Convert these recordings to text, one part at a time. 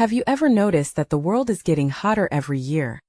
Have you ever noticed that the world is getting hotter every year?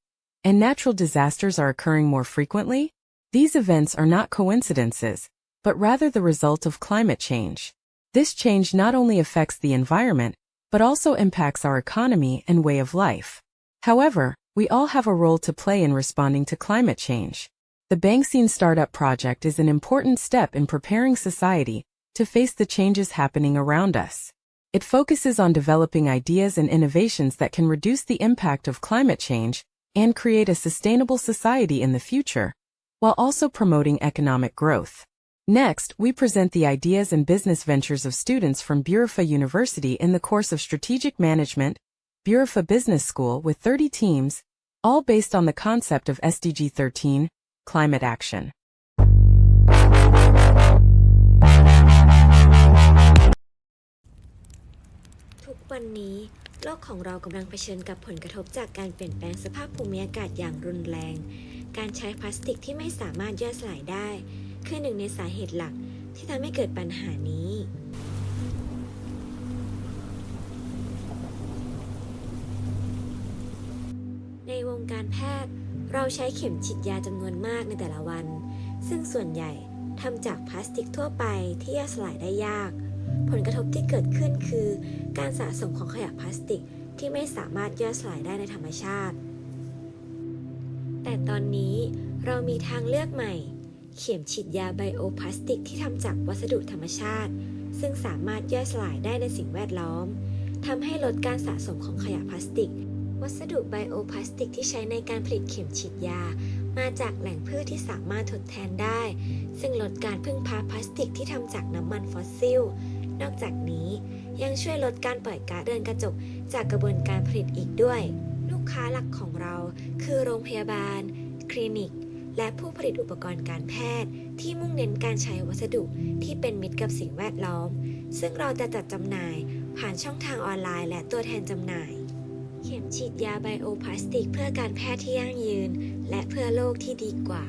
And natural disasters are occurring more frequently? These events are not coincidences, but rather the result of climate change. This change not only affects the environment, but also impacts our economy and way of life. However, we all have a role to play in responding to climate change. The Banksine Startup Project is an important step in preparing society to face the changes happening around us. It focuses on developing ideas and innovations that can reduce the impact of climate change and create a sustainable society in the future, while also promoting economic growth. Next, we present the ideas and business ventures of students from Burifa University in the course of Strategic Management, Burifa Business School with 30 teams, all based on the concept of SDG 13, climate action. วันนี้ โลกของเรากำลังเผชิญกับผลกระทบจากการเปลี่ยนแปลงสภาพภูมิอากาศอย่างรุนแรง การใช้พลาสติกที่ไม่สามารถย่อยสลายได้ คือหนึ่งในสาเหตุหลักที่ทำให้เกิดปัญหานี้ ในวงการแพทย์ เราใช้เข็มฉีดยาจำนวนมากในแต่ละวัน ซึ่งส่วนใหญ่ทำจากพลาสติกทั่วไปที่ย่อยสลายได้ยาก ผลกระทบที่เกิดขึ้นคือ การสะสมของขยะพลาสติกที่ไม่สามารถย่อยสลายได้ในธรรมชาติ แต่ตอนนี้เรามีทางเลือกใหม่ เข็มฉีดยาไบโอพลาสติกที่ทำจากวัสดุธรรมชาติ ซึ่งสามารถย่อยสลายได้ในสิ่งแวดล้อมทำให้ลดการสะสมของขยะพลาสติก วัสดุไบโอพลาสติกที่ใช้ในการผลิตเข็มฉีดยา มาจากแหล่งพืชที่สามารถทดแทนได้ ซึ่งลดการพึ่งพาพลาสติกที่ทำจากน้ำมันฟอสซิล นอกจากนี้ ยังช่วยลดการปล่อยก๊าซเรือนกระจกจากกระบวนการผลิตอีกด้วย ลูกค้าหลักของเรา คือโรงพยาบาล คลินิก และผู้ผลิตอุปกรณ์การแพทย์ ที่มุ่งเน้นการใช้วัสดุที่เป็นมิตรกับสิ่งแวดล้อม ซึ่งเราจะจัดจำหน่ายผ่านช่องทางออนไลน์ และตัวแทนจำหน่าย เข็มฉีดยาไบโอพลาสติก เพื่อการแพทย์ที่ยั่งยืน และเพื่อโลกที่ดีกว่า